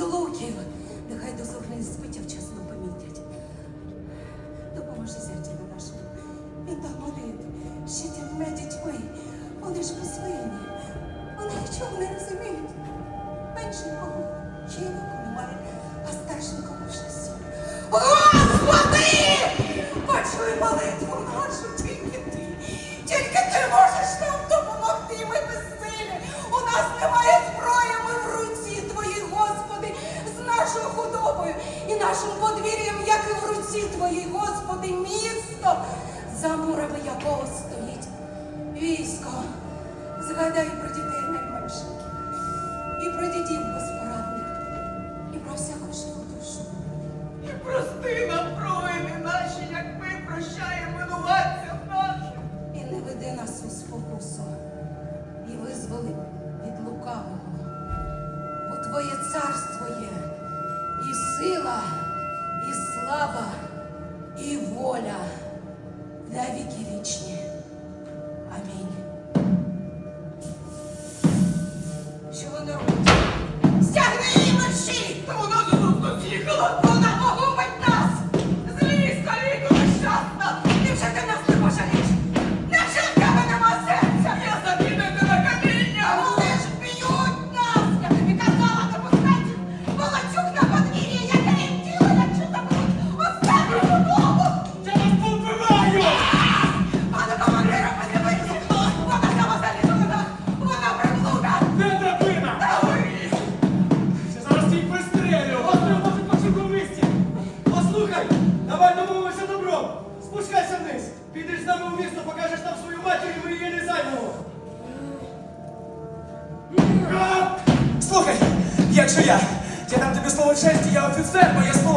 років. Нехай дозорний збиття вчасно помітять. Допоможи зятєві нашому. Він там один. Ще тьма дітьми. Вони ж посвині. Вони нічого не розуміють. Меншенького кому немає, а старшенького вже і нашим подвір'ям, як і в руці твоїй, Господи, місто, за мурами якого стоїть військо. Згадай про дітей найменшеньких, і про дідів безпорадних, і про всяку живу душу. І прости нам провини наші, як ми прощаємо винуватцям нашим. І не веди нас у спокусу, і визволи від лукавого. Бо Твоє царство є сила, і слава, і воля для віки вічні. Спускайся вниз. Підеш з нами в місто, покажеш нам свою матір, і ми її не займемо. Слухай, якщо я, я дам тобі слово честі, я офіцер, моє